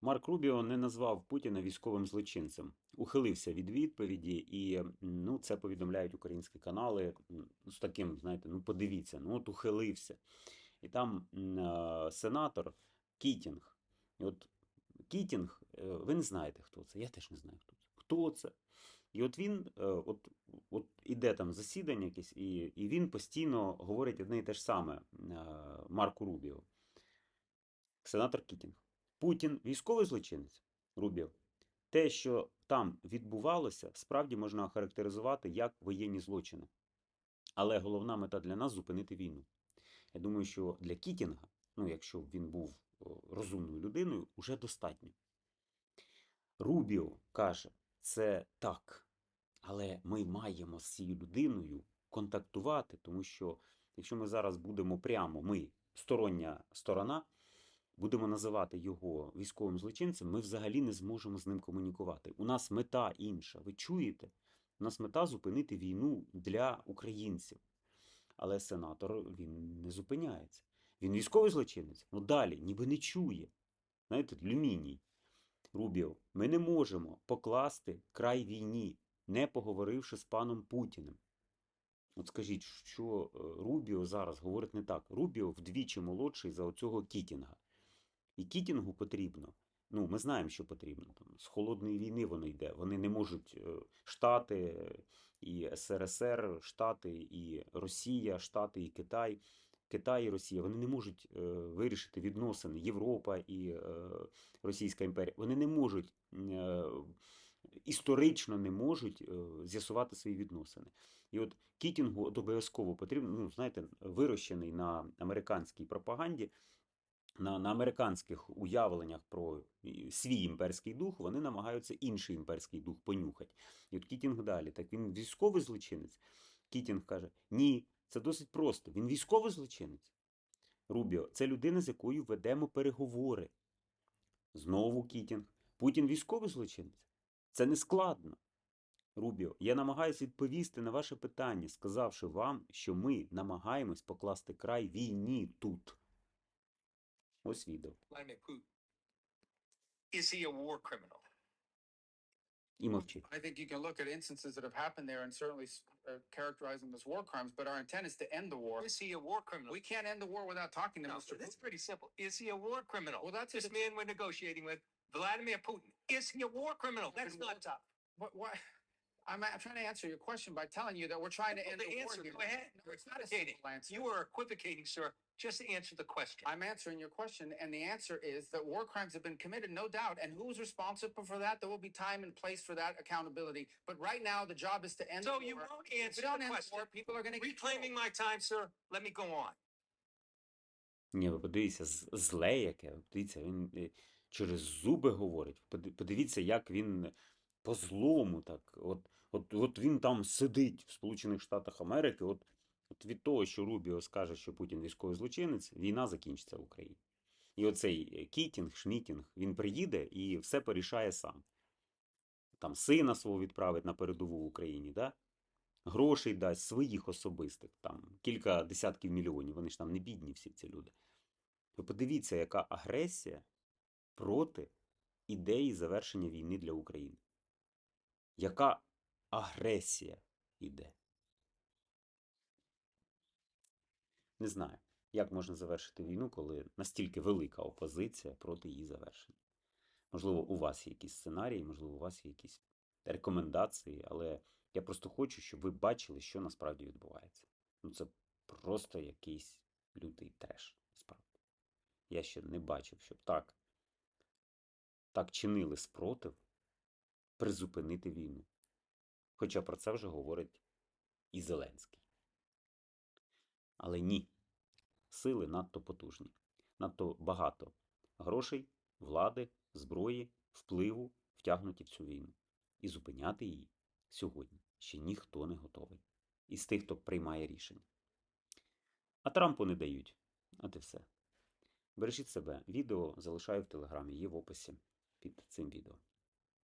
Марк Рубіо не назвав Путіна військовим злочинцем, ухилився від відповіді, і ну, це повідомляють українські канали з таким, знаєте, ну подивіться, ну от ухилився. І там е, сенатор Кітінг. І от Кітінг, е, ви не знаєте, хто це. Я теж не знаю, хто це. Хто це? І от він е, от, от іде там засідання якесь, і, і він постійно говорить одне і те ж саме е, Марку Рубіо. Сенатор Кітінг. Путін військовий злочинець Рубіо. Те, що там відбувалося, справді можна охарактеризувати як воєнні злочини. Але головна мета для нас зупинити війну. Я думаю, що для Кітінга, ну якщо б він був розумною людиною, уже достатньо. Рубіо каже, це так. Але ми маємо з цією людиною контактувати, тому що якщо ми зараз будемо прямо, ми, стороння сторона, будемо називати його військовим злочинцем, ми взагалі не зможемо з ним комунікувати. У нас мета інша. Ви чуєте? У нас мета зупинити війну для українців. Але сенатор він не зупиняється. Він військовий злочинець. Ну далі, ніби не чує. Знаєте, люміній. Рубіо, ми не можемо покласти край війні, не поговоривши з паном Путіним. От скажіть, що е, Рубіо зараз говорить не так. Рубіо вдвічі молодший за оцього Кітінга. І Кітінгу потрібно. Ну, ми знаємо, що потрібно. Там, з холодної війни воно йде. Вони не можуть е, Штати і СРСР, Штати і Росія, Штати і Китай. Китай і Росія, вони не можуть е, вирішити відносини Європа і е, Російська імперія. Вони не можуть історично не можуть з'ясувати свої відносини. І от Кітінгу от обов'язково потрібно, ну знаєте, вирощений на американській пропаганді, на, на американських уявленнях про свій імперський дух, вони намагаються інший імперський дух понюхати. І от Кітінг далі. Так він військовий злочинець. Кітінг каже: ні, це досить просто. Він військовий злочинець. Рубіо, це людина, з якою ведемо переговори. Знову Кітінг. Путін військовий злочинець. Це не складно. Рубіо, я намагаюся відповісти на ваше питання, сказавши вам, що ми намагаємось покласти край війні тут. Ось відео. Vladimir Putin. Is he a war criminal? І мовчить. I think you can look at instances that have happened there and certainly s- uh, characterize them as war crimes, but our intent is to end the war. Is he a war criminal? We can't end the war without talking to No, Mr. that's Putin. pretty simple. Is he a war criminal? Well, that's this if man we're negotiating with, Vladimir Putin. Is he a war criminal? That's Well, not tough. What, what? I'm, I'm trying to answer your question by telling you that we're trying to Well, end the the war answer, here. go ahead. No, You're it's not a equivocating. simple answer. You are equivocating, sir. Just answer the question. I'm answering your question, and the answer is that war crimes have been committed, no doubt. And who's responsible for that? There will be time and place for that accountability. But right now, the job is to end so the you war. won't If we answer don't the end the question. war, people are going to get Reclaiming killed. my time, sir. Let me go on. Ні, ви подивіться, з- зле яке. Дивіться, він е, через зуби говорить. Поди- Подивіться, як він по злому так. От, от, от він там сидить в Сполучених Штатах Америки. От, от від того, що Рубіо скаже, що Путін військовий злочинець, війна закінчиться в Україні. І оцей е, Кітінг, Шмітінг, він приїде і все порішає сам. Там сина свого відправить на передову в Україні, да? грошей дасть своїх особистих, там кілька десятків мільйонів. Вони ж там не бідні всі ці люди. Ви подивіться, яка агресія проти ідеї завершення війни для України. Яка агресія йде? Не знаю, як можна завершити війну, коли настільки велика опозиція проти її завершення. Можливо, у вас є якісь сценарії, можливо, у вас є якісь рекомендації, але я просто хочу, щоб ви бачили, що насправді відбувається. Ну, це просто якийсь лютий треш, насправді. Я ще не бачив, щоб так, так чинили спротив призупинити війну. Хоча про це вже говорить і Зеленський. Але ні, сили надто потужні, надто багато грошей, влади, зброї, впливу втягнуті в цю війну. І зупиняти її сьогодні ще ніхто не готовий. Із тих, хто приймає рішення. А Трампу не дають. От і все. Бережіть себе. Відео залишаю в телеграмі, є в описі під цим відео.